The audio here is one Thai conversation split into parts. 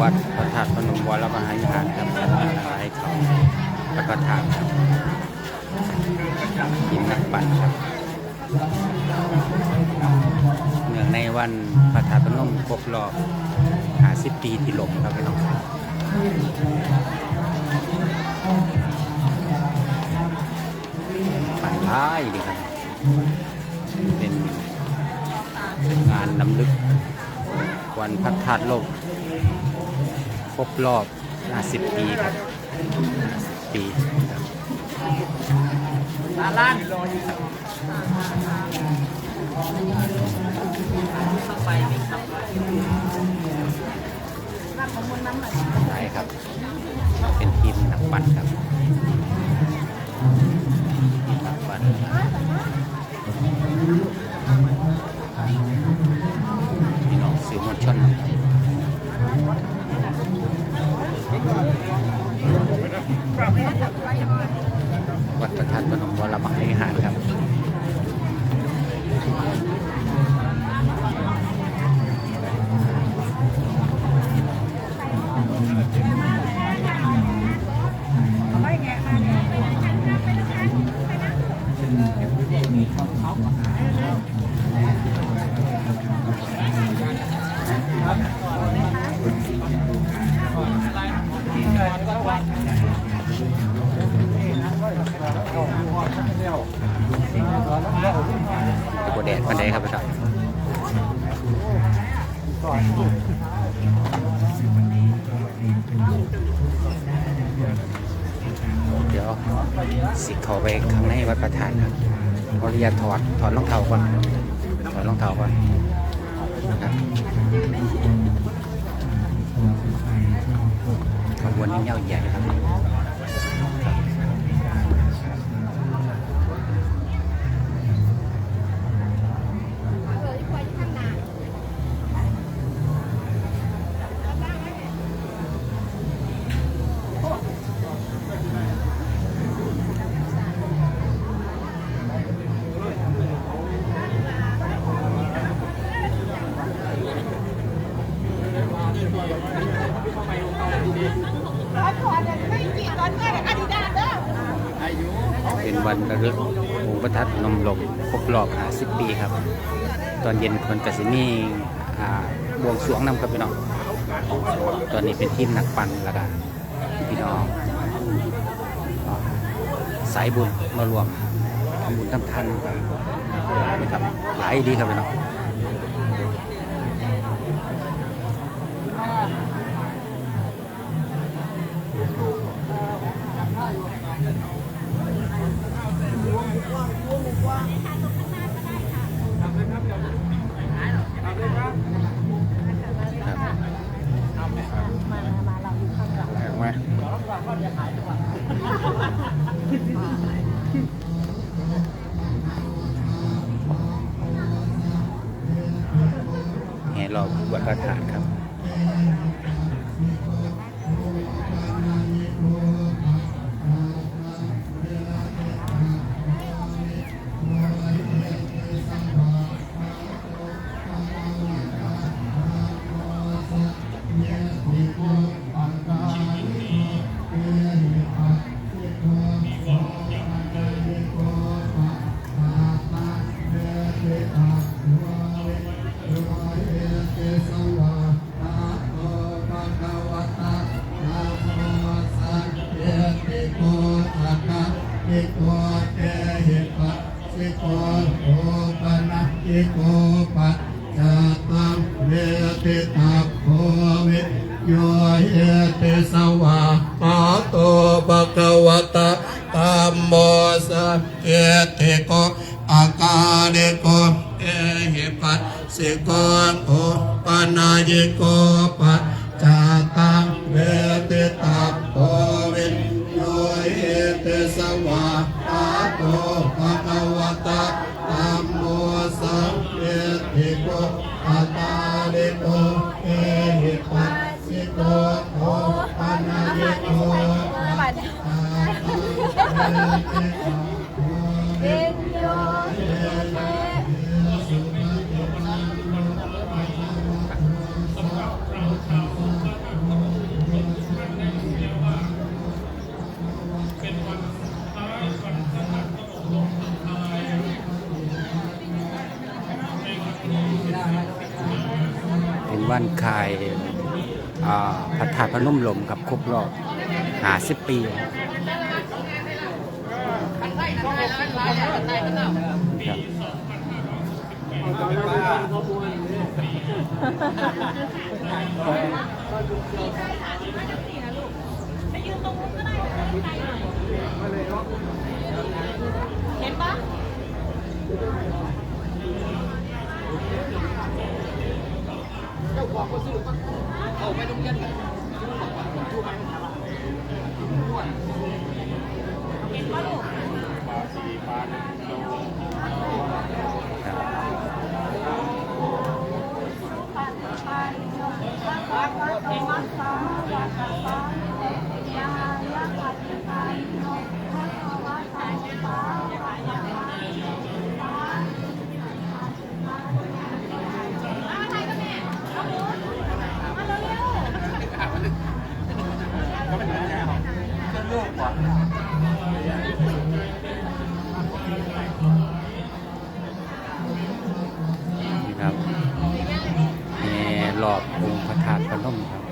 วัดพระธาตุพนมวรมหาวิหารครับให้เขาแล้วก็ทางครับทีมนักปั่นครับเนื่องในวันพระธาตุพนมครบรอบ50ปีที่หลงครับพี่น้องปั่นท้ายดี วันพระธาตุโลก ครบรอบ 50 ปีครับ50ปีครับล้านรออยู่เข้าไปไม่ครับใช่ครับ เป็นทีมนักปั่นครับนักปั่น น้อ ดปันไดครับพี่น้องเดี๋ยวสิเข้าไปข้างในวัดประธานครับขออนุญาตถอดถอดรองเท้าก่อนถอดรองเท้าก่อนนะครับขบวนนี้ยาวใหญ่ครับ เป็นวันระลึกองค์พระธาตุพนมลงครบรอบ50 ปีครับ ตอนเย็นคนกสิมีอ่บวงสรวงนำครับพี่น้อง ตอนนี้เป็นทีมนักปั่นล้วก็พี่น้องสายบุญมารวมทำบุญทำทานนะครับหลายดีครับพี่น้อง เวติตัพโพวิโยเยติสวะปะโตภะคะวตะธัมโมสัพเพติโกอาการิโกเอหิปัสสิโกโอปนายิโกปัจจตังเวติตัพโพ เป็นวันคายพระธาตุพนมลมครับครบรอบ50ปีครับเห็นปะ นี่าตุพนมครับ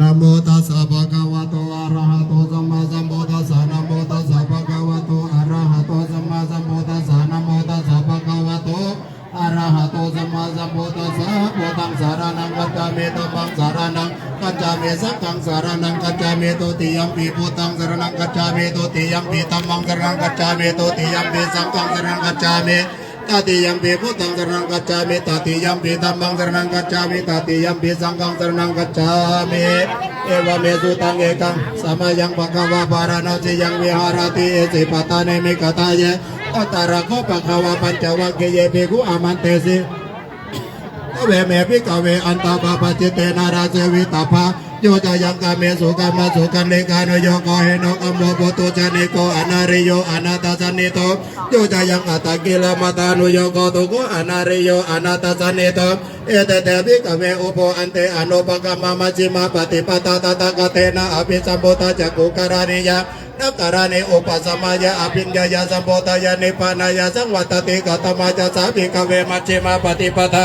นะโมตัสสะภะคะวะโตอะระหะโตสัมมาสัมพุทธัสสะนะโมตัสสะภะคะวะโตอะระหะโตสัมมาสัมพุทธัสสะนะโมตัสสะภะคะวะโตอะระหะโตสัมมาสัมพุทธัสสะพุทธังสารนังกัจจามิธัมมังสารนังกัจจามิสังฆังสารนังกัจจามิตุติยัมปิพุทธังสารนังกัจจามิตุติยัมปิธัมมังสารนังกัจจามิตุติยัมปิสังฆังสารนังกัจจามิ ตติยัมปิพุทธังสรณังกัจจามิตติยัมปิธัมมังสรณังกัจจามิตติยัมปิสังฆังสรณังกัจจามิเอวเมสุตังเอกังสมัยังภะคะวะปารานาสิยังวิหารติเอสิปตาเนมิกตาเยอัตตระโคภะคะวะปัญจวัคคีย์เยภิกุอามันเตสิเวเมพิกเวอันตาปาปจิเตนาราเสวิตาภา โยจายังกาเมสุกามาสุกันเลกานโยโกเฮโนกัมโมโปตุจานิโกอนาริโยอนาตาสันนิโตโยจายังอัตตกิลมาตานุโยโกตุโกอนาริโยอนาตาสันนิโตเอเตเตพิกเวอุปอันเตอนุปกรรมมัจิมาปฏิปตาตตะกเตนะอภิสัมโพธาจักขุการานิยานักการณิอุปสมายะอภิญญายาสัมโพธายานิปานายาสังวัตติกตมาจาสาภิกเวมัชฌิมาปฏิปทา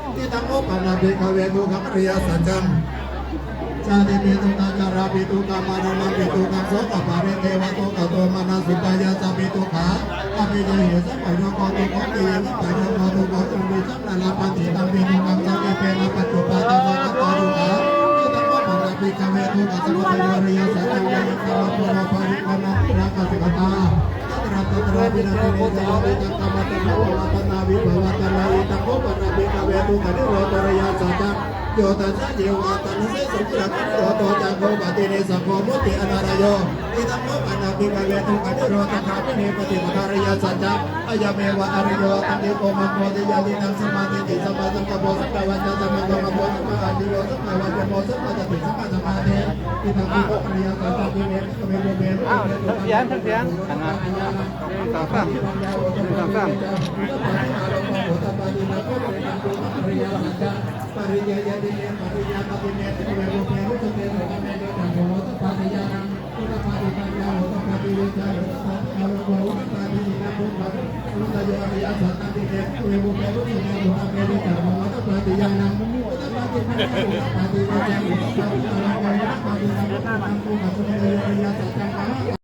ภิญญายาสัมโพธานานายาสังวัตติอายเมวะอริโยอาตังกิโกมะโคเสยติตังสมาธิติสัมมาสังกัปโปสัมมาวาจาสัมมากัมมันโตสัมมาอาชีวสัมมาวายโมสัมมาจติสัมมาสมาธิอายังโกสัพพิกเวมัชฌิมาปปทาตถาคเตนะอภิสัมโพธาจักขุการณิยานักการณิอุปสมายะอภิญญายาสัมโพธายานิปานายาสัมวัตติทิตังโอปนาภิกเวทุกังริยสัจจังชาติปิตุกาจาราปิตุกามานานาปิตุกังโสตปาริเทวตุกะโตมานาสุตายาสาปิตุขาอภิเจหิสัมปะโยโกตุโกติยสัมปะโยโกตุโกตุมิสัมนาลาปันติตัมปิตุกังสังเกเปนะปัจจุปาตังโอปารุขาทิตังโมปันนาปิกเวทุกัสสะโยริยสัจจังตัมมะปุระปาริกนาราคสิกตา ตัตระวินาทิเนจยติตังกรรมตังโมวัตนาวิภวตนาอิตังโมปนาปิกเวตุกันิโรตระยาสัจจังโยตัสเยวาตันเสสมุระกัโตโตจักโกปติเนสังโฆมุติอนารโยอิตัมโมปน นาปิกเวทุกะนิโรธคาปิเนปฏิปทารยสัจจะอายเมวะอริโยตังเกโกมังโมติยาติตังสมาธิติสมาสังกัปโปสัมมาวัจจะสัมมากัมโมสัมมาอาจิโยสัมมาวัจจะโมสัมมาจติสัมมาสมาธิอิตังโกปริยสัจจะปิเนปิเวโมเมอ้าวทั้งเสียงทั้งเสียงอันนั้นสองสามสองสามปริยยดิเนปริยาปฏิเนติเวโมเมรุตเตโรกเมเดตังโม เราต้องมาอุ้มตากินกันบุกบักกันเราต้องเอาเรียกสถานที่เรียบวกเรือเรียบวกอะไรกันมาแล้วตอนนี้ยังน้ำมืออุ้มตากินกัน